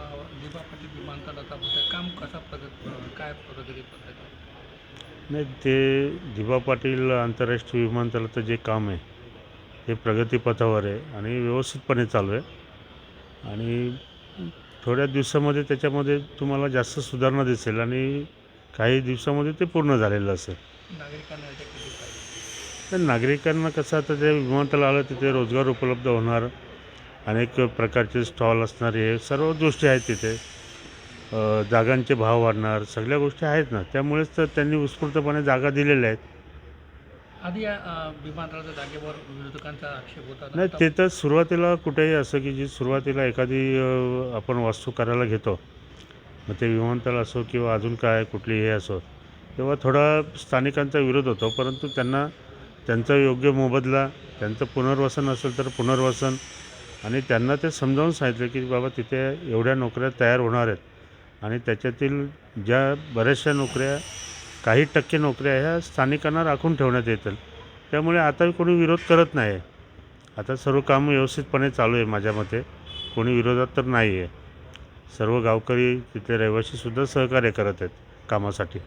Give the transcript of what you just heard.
दिबा पाटील विमानतळाचा होता काम कसा प्रगत काय प्रगती पद्धती नाही ते दिबा पाटील आंतरराष्ट्रीय विमानतळाचं जे काम आहे ते प्रगतीपथावर आहे आणि व्यवस्थितपणे चालू आहे. आणि थोड्या दिवसामध्ये त्याच्यामध्ये तुम्हाला जास्त सुधारणा दिसेल आणि काही दिवसामध्ये ते पूर्ण झालेलं असेल. नागरिकांना तर नागरिकांना कसं आता ते विमानतळ आलं तिथे रोजगार उपलब्ध होणार. अनेक प्रकारचे स्टॉल असणार हे सर्व गोष्टी आहेत तिथे. जागांचे भाव वाढणार सगळ्या गोष्टी आहेत ना. त्यामुळेच तर त्यांनी उत्स्फूर्तपणे जागा दिलेल्या आहेत. आधी या अ, विमानतळाच्या जागेवर विरोधकांचा आक्षेप होता नाही ते तर सुरुवातीला कुठेही असं की जी सुरुवातीला एखादी आपण वास्तू करायला घेतो मग ते विमानतळ असो किंवा अजून काय कुठली हे असो तेव्हा थोडा स्थानिकांचा विरोध होतो परंतु त्यांना त्यांचा योग्य मोबदला त्यांचं पुनर्वसन असेल तर पुनर्वसन आणि त्यांना ते समजावून सांगितलं की बाबा तिथे एवढ्या नोकऱ्या तयार होणार आहेत. आणि त्याच्यातील ज्या बऱ्याचशा नोकऱ्या काही टक्के नोकऱ्या ह्या स्थानिकांना राखून ठेवण्यात येतील. त्यामुळे आता कोणी विरोध करत नाही आहे आता सर्व काम व्यवस्थितपणे चालू आहे माझ्या मते. कोणी विरोधात तर नाही आहे सर्व गावकरी तिथले रहिवासीसुद्धा सहकार्य करत आहेत कामासाठी.